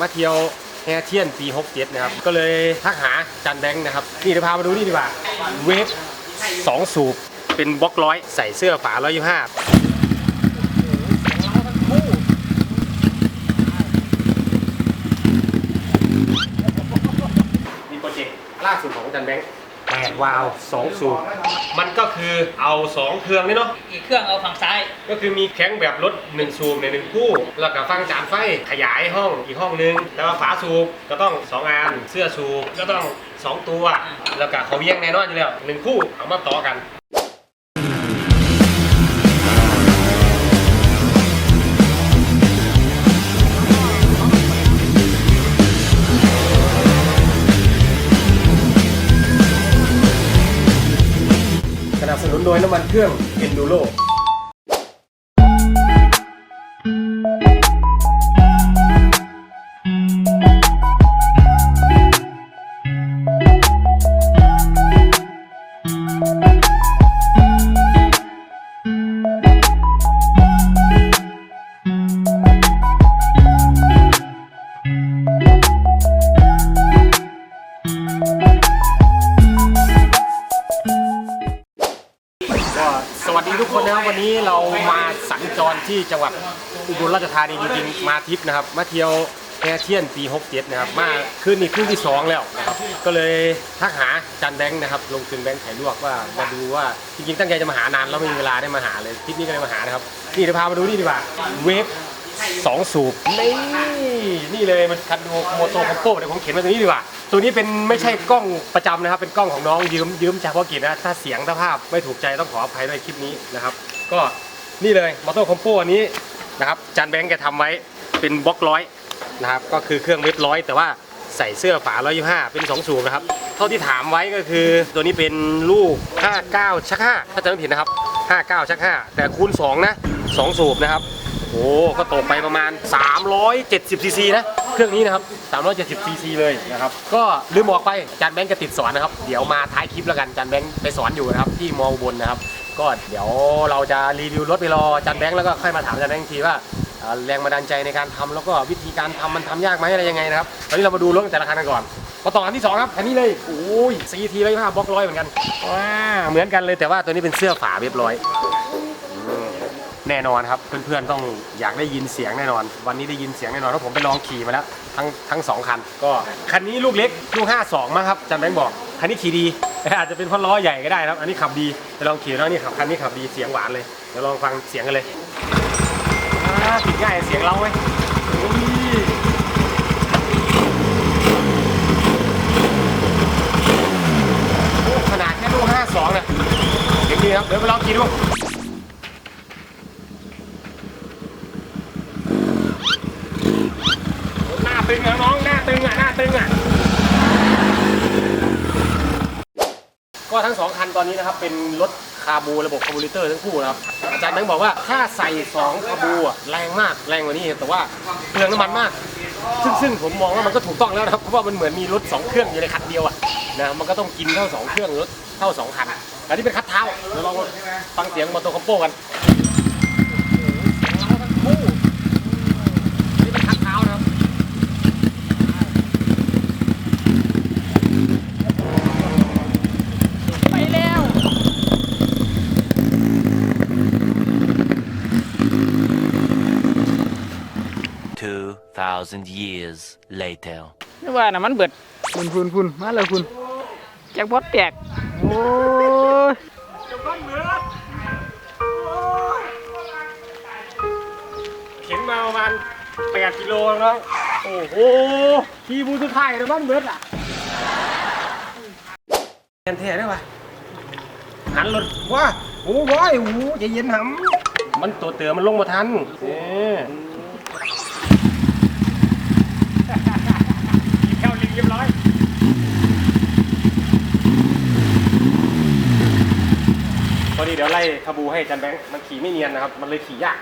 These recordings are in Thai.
มาเที่ยวแฮเทียนปี 67 นะครับ ก็เลยทักหาจันแบงค์นะครับ นี่เดี๋ยวพามาดูนี่ดีกว่า เวฟ2สูบ เป็นบล็อกร้อยใส่เสื้อฝา 125มีโปรเจกต์ล่าสุดของจันแบงค์ 8 วาล์ว2สูบมันก็คือเอา 2 เครื่องนี่เนาะ อีกเครื่องเอาฝั่งซ้าย ก็คือมีแข้งแบบรถ1สูบในหนึ่งคู่ แล้วก็ฟังจานไฟขยายห้องอีกห้องนึง แล้วก็ฝาสูบก็ต้อง 2อันเสื้อสูบก็ต้อง 2 ตัว แล้วก็เขาเวียงแน่นอนอยู่แล้วหนึ่งคู่เอามาต่อกัน โดยน้ำมันเครื่อง Enduro นะครับวันนี้เรามาสัญจรที่จังหวัดอุบลราชธานีจริงๆมาทริปนะครับ มาเที่ยวแพร์เทียนปี 67 นะครับ มาขึ้นนี้คืนที่ 2 แล้วนะครับก็เลยทักหาจันแบงค์นะครับ ลงทุนแบงค์ไข่ลวกว่ามาดูว่าจริงๆตั้งใจจะมาหานานแล้วไม่มีเวลาได้มาหาเลยทริปนี้ก็เลยมาหานะครับนี่เดี๋ยวพามาดูนี่ดีกว่าเวฟ สองสูบนี่นี่เลยมันคันโดโมโตคอมโปเดี๋ยวผมเขียนไว้ตรงนี้ดีกว่า ตัวนี้เป็นไม่ใช่กล้องประจำนะครับ เป็นกล้องของน้องยืมยืมเฉพาะกิจนะถ้าเสียงถ้าภาพไม่ถูกใจต้องขออภัยด้วยคลิปนี้นะครับ ก็นี่เลยมอเตคอมโปอันนี้นะครับจานแบงค์แกทำไว้เป็นบล็อกร้อยนะครับก็คือเครื่องเว็บร้อยแต่ว่าใส่เสื้อฝา 125 เป็น 2 สูบนะครับ เท่าที่ถามไว้ก็คือตัวนี้เป็นลูก 59 ชัก 5 ถ้าจำไม่ผิดนะครับ 59 ชัก 5 แต่คูณ 2 นะ 2 สูบนะครับ โอ้ก็ตกไปประมาณ 370ซีซีนะ เครื่องนี้นะครับ 370ซีซีเลยนะครับ ก็ลืมบอกไปจานแบงค์จะติดสอนนะครับ เดี๋ยวมาท้ายคลิปแล้วกันจานแบงค์ไปสอนอยู่นะครับที่มอบนนะครับ ก็เดี๋ยวเราจะรีวิวรถไปรอจานแบงค์แล้วก็ค่อยมาถามจานแบงค์ทีว่าแรงบันดาลใจในการทำแล้วก็วิธีการทำมันทำยากไหมอะไรยังไงนะครับตอนนี้เรามาดูรถแต่ละคันกันก่อนมาต่อคันที่สองครับคันนี้เลยโอ้ยซีทีไรผ้าบล็อกร้อยเหมือนกันว้าเหมือนกันเลยแต่ว่าตัวนี้เป็นเสื้อฝาเรียบร้อย แน่นอนครับ เพื่อนๆต้องอยากได้ยินเสียงแน่นอน วันนี้ได้ยินเสียงแน่นอนเพราะผมไปลองขี่มาแล้วทั้งทั้งสองคัน ก็คันนี้ลูกเล็กลูก52มั้งครับจันแบงค์บอกคันนี้ขี่ดีอาจจะเป็นเพราะล้อใหญ่ก็ได้ครับ อันนี้ขับดีไปลองขี่แล้วนี่ขับคันนี้ขับดีเสียงหวานเลยเดี๋ยวลองฟังเสียงกันเลยอ่าติดง่ายเสียงเราไหมขนาดแค่ลูก52นะเสียงดีครับเดี๋ยวไปลองขี่ดู หน้าตึงอะน้องหน้าตึงอะหน้าตึงอะก็ทั้งสองคัน ตอนนี้นะครับเป็นรถคาบูระบบคาบูเรเตอร์ทั้งคู่นะครับอาจารย์แบงค์บอกว่าถ้าใส่2คาบูอะแรงมากแรงกว่านี้แต่ว่าเปลืองน้ำมันมาก ซึ่งซึ่งผมมองว่ามันก็ถูกต้องแล้วนะครับเพราะว่ามันเหมือนมีรถสองเครื่องอยู่ในคันเดียวอะนะมันก็ต้องกินเท่าสองเครื่องรถเท่าสองคันอันนี้เป็นคัดเท้าเดี๋ยวเราฟังเสียงมอเตอร์คอมโปกันโอ้โหเสียงเราทั้งคู่อันนี้เป็นคัดเท้านะครับ ไปแล้ว 2,000 years later. นี่ว่าน่ะมันเบิดพุ่นพุ่นพุ่นมาเลยพุ่นแจ็คพอตแตกโอ้ยเข็นมาประมาณ8กิโลแล้วเนาะโอ้โหขี่บูสุดท้ายแล้วบ้านเบิดอะเย็นเท่ได้ปะหันรถว้าโอ้ยโอ้โหใจเย็นหำมันตัวเตือมันลงมาทันเอ๊ะ เข้าลิงเรียบร้อยพอดีเดี๋ยวไล่ขบูให้จันแบงค์มันขี่ไม่เนียนนะครับ มันเลยขี่ยาก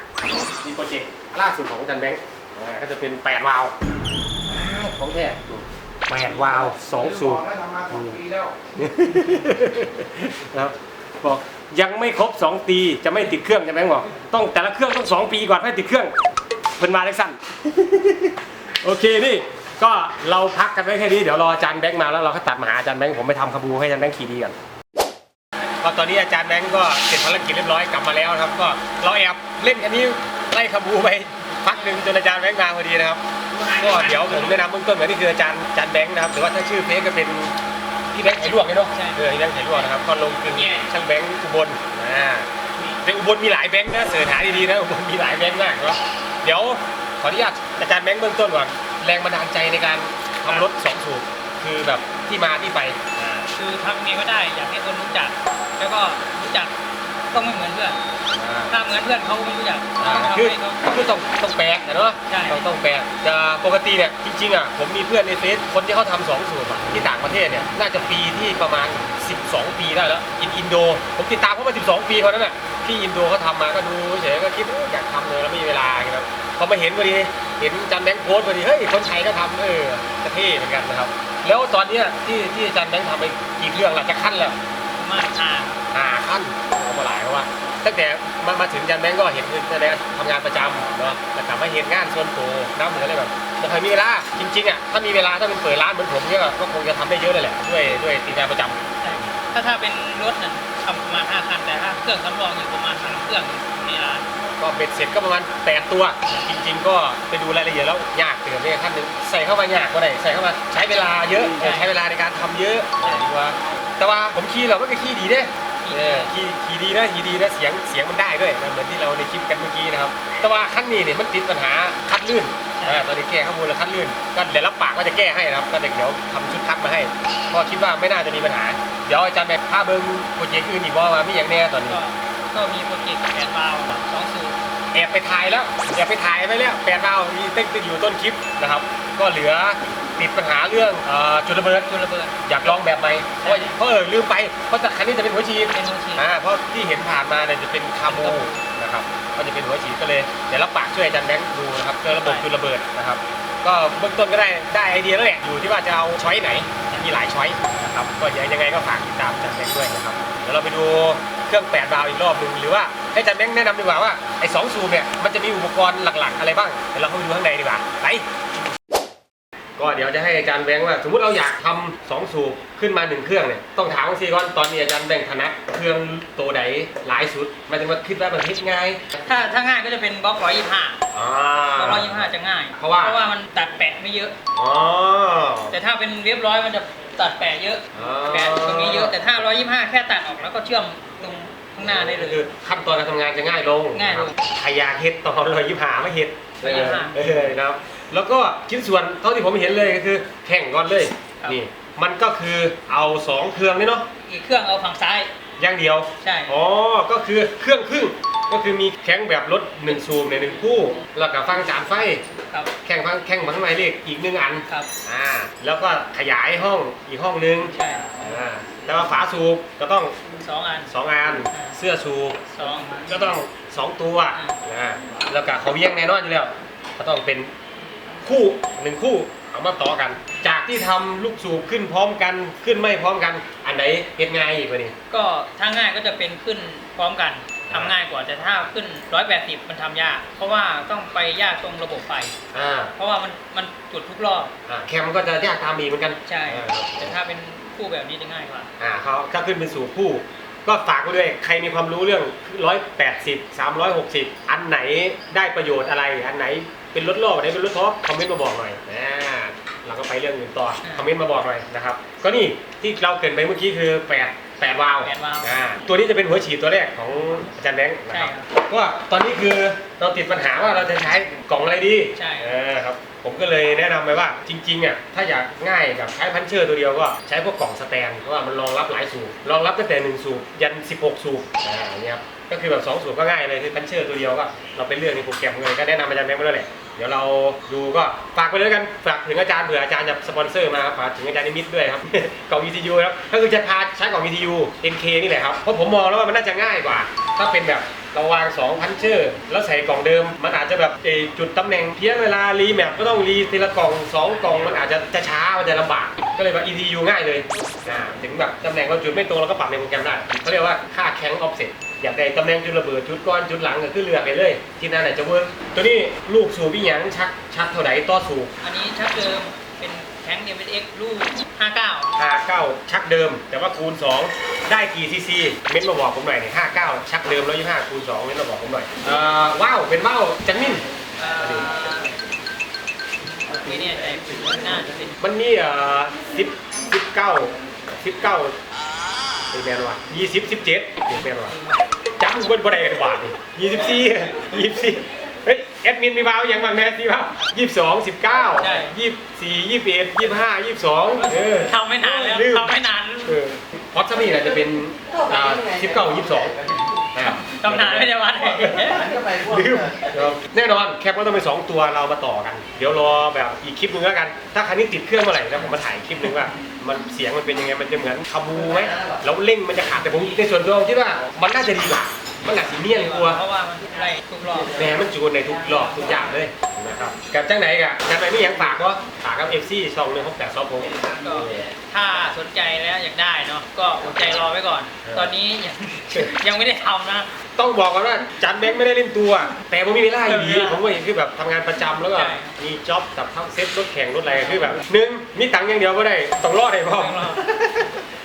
มีโปรเจกต์ล่าสุดของจันแบงค์อ่าก็จะเป็น8วาล์วของแท้8วาล์ว2สูบนะครับบอกยังไม่ครบ 2 ปีจะไม่ติดเครื่องจันแบงค์บอกต้องแต่ละเครื่องต้อง 2 ปีก่อนให้ติดเครื่องเพิ่นมาได้สั้น โอเคนี่ ก็เราพักกันไว้แค่นี้เดี๋ยวรออาจารย์แบงค์มาแล้วเราก็ตัดมาหาอาจารย์แบงค์ผมไปทำขบูให้อาจารย์แบงค์ขี่ดีกันก็ตอนนี้อาจารย์แบงค์ก็เสร็จภารกิจเรียบร้อยกลับมาแล้วครับ ก็เราแอบเล่นอันนี้ไล่ขบูไปพักหนึ่งจนอาจารย์แบงค์มาพอดีนะครับก็เดี๋ยวผมแนะนำเบื้องต้นก่อนนี่คืออาจารย์อาจารย์แบงค์นะครับหรือว่าถ้าชื่อเฟซก็เป็นพี่แบงค์ไถ่ลวกเนาะใช่เออพี่แบงค์ไถ่ลวกนะครับก็ลงคือช่างแบงค์อุบลอ่าในอุบลมีหลายแบงค์นะเสิร์ชหาดีๆนะอุบลมีหลายแบงค์มากเนาะเดี๋ยวขออนุญาตอาจารย์แบงค์เบื้องต้นก่อน แรงบันดาลใจในการทำรถสองสูบคือแบบที่มาที่ไปอ่าคือทำไงก็ได้อยากให้คนรู้จัก แล้วก็รู้จักต้องไม่เหมือนเพื่อน อ่า ถ้าเหมือนเพื่อนเขาก็ไม่รู้จักอ่าทำคือให้เขา คือต้องต้องแปลกนะเนาะใช่ ต้องต้องแปลกจะปกติเนี่ยจริงๆอะผมมีเพื่อนในเฟซคนที่เขาทำสองสูบอะที่ต่างประเทศเนี่ยน่าจะปีที่ประมาณ 12 ปีได้แล้วอินอินโด ผมติดตามเขามา 12 ปีคนนั้นน่ะที่อินโดเขาทำมาก็ดูเฉยๆก็คิดเอออยากทำเลยแล้วไม่มีเวลาครับ พอมาเห็นพอดีเห็นจันแบงค์โพสต์พอดีเฮ้ยคนไทยก็ทำเออจะเท่เหมือนกันนะครับ แล้วตอนเนี้ยที่ที่อาจารย์แบงค์ทำไปกี่เครื่องละจะขั้นแล้วประมาณอ่าห้าขั้นเขามาหลายเพราะว่าตั้งแต่มามาถึงจันแบงก์ก็เห็นคือในทำงานประจำเนาะแต่กลับมาเห็นงานส่วนตัวน้ำเหมือนอะไรแบบไม่ค่อยมีเวลาจริงๆอะถ้ามีเวลาถ้าเป็นเปิดร้านเหมือนผมเนี่ยก็คงจะทำได้เยอะเลยแหละด้วยด้วยตีงานประจำใช่ถ้าถ้าเป็นรถน่ะทำประมาณห้าคันแต่ถ้าเครื่องสำรองอยู่ประมาณพันเครื่องในร้าน ก็เบ็ดเสร็จก็ประมาณแปดตัว จริง ๆ ก็ไปดูรายละเอียดแล้วยากเกินเนี่ยขั้นหนึ่งใส่เข้ามายากก็ได้ใส่เข้ามาใช้เวลาเยอะเออใช้เวลาในการทำเยอะดีกว่าแต่ว่าผมขี่เราก็ขี่ดีเด้เออขี่ขี่ดีนะขี่ดีนะเสียงเสียงมันได้ด้วยนะเหมือนที่เราในคลิปกันเมื่อกี้นะครับ แต่ว่าขั้นนี้เนี่ยมันติดปัญหาคัดลื่นอ่าตอนนี้แก้ข้อมูลแล้วคัดลื่น ก็เดี๋ยวรับปากว่าจะแก้ให้นะครับ ก็เดี๋ยวทำชุดคัดมาให้ก็คิดว่าไม่น่าจะมีปัญหา เดี๋ยวอาจารย์แบบถ้าเบิ้งโปรเจกต์อื่นอีกว่ามามีอย่างแน่ตอนนี้ ก็ก็มีโปรเจกต์แปดวาล์วสองสูบ แอบไปถ่ายแล้วแอบไปถ่ายไปแล้วแปดดาวมีเต้นอยู่ต้นคลิปนะครับ ก็เหลือติดปัญหาเรื่องเอ่อจุดระเบิดจุลระเบิด อยากลองแบบใหม่เพราะว่าเพราะเออลืมไปเพราะแต่คันนี้จะเป็นหัวฉีดเป็นหัวฉีด อ่าเพราะที่เห็นผ่านมาเนี่ยจะเป็นคาโมนะครับก็จะเป็นหัวฉีดก็เลยเดี๋ยวรับปากช่วยอาจารย์แบงค์ดูนะครับเรื่องระบบจุดระเบิดนะครับ ก็เบื้องต้นก็ได้ได้ไอเดียแล้วแหละอยู่ที่ว่าจะเอาช้อยไหนมีหลายช้อยนะครับก็เดี๋ยวยังไงก็ฝากติดตามอาจารย์แบงค์ด้วยนะครับเดี๋ยวเราไปดู เครื่องแปดบาวอีกรอบหนึ่งหรือว่าให้อาจารย์แบงค์แนะนำดีกว่าว่าไอ้สองซูมเนี่ยมันจะมีอุปกรณ์หลักๆ อะไรบ้างเดี๋ยวเราเข้าไปดูข้างในดีกว่าไปก็เดี๋ยวจะให้อาจารย์แบงค์ว่า สมมติเราอยากทำสองสูบขึ้นมาหนึ่งเครื่องเนี่ยต้องถามว่าซีก่อนตอนนี้อาจารย์แบงค์ถนัดเครื่องตัวไหนหลายสุดหมายถึงว่าคิดว่ามันคิดง่ายถ้าถ้าง่ายก็จะเป็นบล็อกร้อยยี่ห้าอ่า บล็อกร้อยยี่ห้าจะง่ายเพราะว่า เพราะว่ามันตัดแปะไม่เยอะ อ๋อแต่ถ้าเป็นเรียบร้อยมันจะตัดแปะเยอะ อ๋อ แปะตรงนี้เยอะแต่ถ้าร้อยยี่ห้าแค่ตัดออกแล้วก็เชื่อมตรงข้างหน้าได้เลยคือขั้นตอนการทำงานจะง่ายลงง่ายลงขยากเห็ดตอนเรายิบหาไม่เห็ดร้อยยี่สิบห้าเออนะครับแล้วก็ชิ้นส่วนเท่าที่ผมเห็นเลยก็คือแข่งก่อนเลยครับ นี่มันก็คือเอาสองเครื่องนี่เนาะอีกเครื่องเอาฝั่งซ้าย อย่างเดียวใช่ อ๋อก็คือเครื่องครึ่งก็คือมีแข้งแบบรถหนึ่งซูมในหนึ่งคู่ แล้วก็ฟังจานไฟ ครับ แข้งฟังแข้งฟังหมายเลขอีกหนึ่งอันครับ อ่าแล้วก็ขยายห้องอีกห้องหนึงใช่ อ่า แล้วก็ฝาสูบก็ต้องสองอันสองอันเสื้อสูบสองก็ต้องสองตัวอ่าอ่าแล้วก็เขาเวียงแน่นอนอยู่แล้วก็ต้องเป็นคู่หนึ่งคู่เอามาต่อกัน จากที่ทำลูกสูบขึ้นพร้อมกันขึ้นไม่พร้อมกัน อันไหนเฮ็ดง่ายอีกว่านี้ก็ถ้าง่ายก็จะเป็นขึ้นพร้อมกันทำง่ายกว่าแต่ถ้าขึ้น 180 มันทำยาก เพราะว่าต้องไปยากตรงระบบไฟอ่าเพราะว่ามันมันจุดทุกรอบอ่าแคมก็จะยากตามอีกเหมือนกันใช่อ่าแต่ถ้าเป็น คู่แบบนี้จะง่ายกว่า อ่าเขาถ้าขึ้นเป็นสู่คู่ ก็ฝากไว้ด้วยใครมีความรู้เรื่อง 180 360 อันไหนได้ประโยชน์อะไร อันไหนเป็นรถโลกอันไหนเป็นรถท็อปคอมเมนต์มาบอกหน่อยอ่าเราก็ไปเรื่องอื่นต่ออ่าคอมเมนต์มาบอกหน่อยนะครับ ก็นี่ที่เราเกรินไปเมื่อกี้คือ 8 8วาล์วแปดวาล์วอ่าตัวนี้จะเป็นหัวฉีดตัวแรกของอาจารย์แบงค์นะครับใช่ครับก็ตอนนี้คือเราติดปัญหาว่าเราจะใช้กล่องอะไรดีใช่ เออครับ ผมก็เลยแนะนำไปว่าจริงๆอะถ้าอยากง่ายกับใช้พันเชอร์ตัวเดียวก็ใช้พวกกล่องสแตนเพราะว่ามันรองรับหลายสูบรองรับตั้งแต่1สูบยัน 16 สูบอ่าอย่างเงี้ยครับ ก็คือแบบ2สูบก็ง่ายเลยคือพันเชอร์ตัวเดียวก็เราไปเลือกในโปรแกรมเลยก็แนะนำอาจารย์แบงค์ไปแล้วแหละเดี๋ยวเราดูก็ฝากไปเลยกันฝากถึงอาจารย์เผื่ออาจารย์จะสปอนเซอร์มาครับฝากถึงอาจารย์นิมิตด้วยครับ กล่อง ECU ครับก็คือจะพาใช้กล่อง ECU NK นี่แหละครับเพราะผมมองแล้วว่ามันน่าจะง่ายกว่า ถ้าเป็นแบบเราวาง2พันเชอร์แล้วใส่กล่องเดิม มันอาจจะแบบเอ่อจุดตำแหน่งเพี้ยนเวลารีแมปก็ต้องรีทีละกล่องสองกล่องมันอาจจะจะช้ามันจะลำบาก ก็เลยแบบ ECU ง่ายเลยอ่าถึงแบบตำแหน่งเราจุดไม่ตรงเราก็ปรับในโปรแกรมได้เขาเรียกว่าค่าแข็งออฟเซ็ตอยากได้ตำแหน่งจุดระเบิดจุดก้อนจุดหลังก็คือเลือกไปเลย ที่นั่นอาจจะเวิร์กตัวนี้ลูกสูบอีหยังชักชักเท่าไหร่ต่อสูบอันนี้ชักเดิมเป็นแข้ง m s x ลูก59 59 ชักเดิม แต่ว่าคูณ 2 ได้กี่ซีซีเม้นมาบอกผมหน่อยเนี่ย59 ชักเดิมแล้ว25คูณ2เม้นมาบอกผมหน่อยเอ่อว้าวเป็นว้าวจังมินเอ่อ ไม่แน่ใจน่าจะเป็นมันมีเอ่อสิบสิบเก้าสิบเก้าเป็นแมนว่ะยี่สิบสิบเจ็ดเป็นแมนว่ะจำบนบันไดกันบาทนี่ยี่สิบสี่ยี่สิบสี่เฮ้ยแอดมินมีบ้าวยังบ้างแม่ที่บ้าวยี่สิบสองสิบเก้ายี่สิบสี่ยี่สิบเอ็ดยี่สิบห้ายี่สิบสองเออทำไม่นานแล้วลืมทำไม่นานเออพอดซัมนี่แหละจะเป็นอ่าสิบเก้ายี่สิบสอง ทำนานไม่ได้วัดลืมแน่นอนแคปก็ต้องเป็นสองตัวเรามาต่อกัน เดี๋ยวรอแบบอีกคลิปนึงแล้วกัน ถ้าคันนี้ติดเครื่องเมื่อไหร่แล้วผมมาถ่ายคลิปนึงว่า มันเสียงมันเป็นยังไงมันจะเหมือนคาบูไหมแล้วเร่งมันจะขาดแต่ผมในส่วนตัวผมคิดว่ามันน่าจะดีกว่ามันหนักสีเนียนกว่าเพราะว่ามันไล่ทุกรอบแหมมันจูนในทุกรอบทุกอย่างเลย นะครับกับจังไหนกับจังไหนไม่ยังฝากก็ฝากกับเอฟซีช่องหนึ่งของแต่ซอฟผมก็ถ้าสนใจแล้วอยากได้เนาะก็อดใจรอไว้ก่อน ตอนนี้ยังยังไม่ได้ทำนะ ต้องบอกกันว่าจันแบงค์ไม่ได้เล่นตัว แต่ผมมีเวลาอยู่ดีผมก็เห็นคือแบบทำงานประจำแล้วก็ใช่มีจ็อบกับทั้งเซ็ตรถแข่งรถอะไรคือแบบหนึ่งมีตังค์อย่างเดียวก็ได้ต้องรอดให้พ่อต้องรอ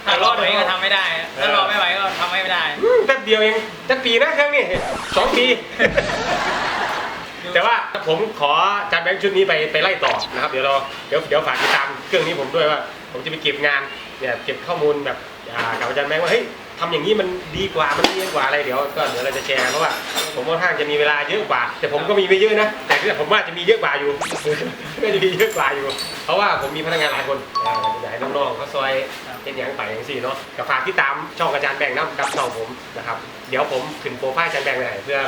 ถ้ารอไม่ไหวก็ทำไม่ได้ ถ้ารอไม่ไหวก็ทำไม่ได้อืมแป๊บเดียวเองจะปีนะเครื่องนี้สองปี แต่ว่าผมขอจัดแบงค์ชุดนี้ไปไปไล่ต่อนะครับ เดี๋ยวเราเดี๋ยวเดี๋ยวฝากติดตามเครื่องนี้ผมด้วยว่า ผมจะไปเก็บงานเนี่ยเก็บข้อมูลแบบอากับอาจารย์แบงค์ว่าเฮ้ยทำอย่างนี้มันดีกว่ามันเนียกว่าอะไรเดี๋ยวก็เดี๋ยวเราจะแชร์เพราะว่าผมค่อนข้างจะมีเวลาเยอะกว่า แต่ผมก็มีไม่เยอะนะแต่ผมว่าจะมีเยอะกว่าอยู่ก็จะมีเยอะกว่าอยู่ เพราะว่าผมมีพนักงานหลายคนอ่ายากให้น้องๆเขาซอยเป็นอย่างไปอย่างสี่เนาะกับฝากที่ตามช่องอาจารย์แบงค์นะกับช่องผมนะครับเดี๋ยวผมขึ้นโปรไฟล์อาจารย์แบงค์เลยเพื่อ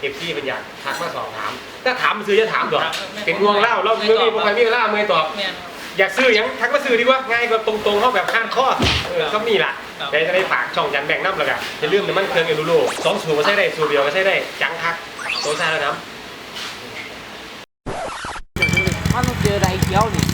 เอฟซีเป็นอยากทักมาสอบถาม ถ้าถามซื้อจะถามดอกครับไม่เป็นห่วงเล่าเราไม่ไม่ตอบมีใครมีเวลาเมื่อยตอบแม่นครับอยากซื้อหยังทักมาซื้อดีกว่าง่ายกว่าตรงๆเขาแบบข้านข้อเออก็มีละครับแต่จะได้ฝากช่องยันแบ่งน้ำแล้วกันจะเรื่องน้ำมันเครื่องเอลูโลสองสูบก็ใช้ได้สูบเดียวก็ใช้ได้จังคักโซซ่าแล้วน้มันต้องเจอไรเขียวนี่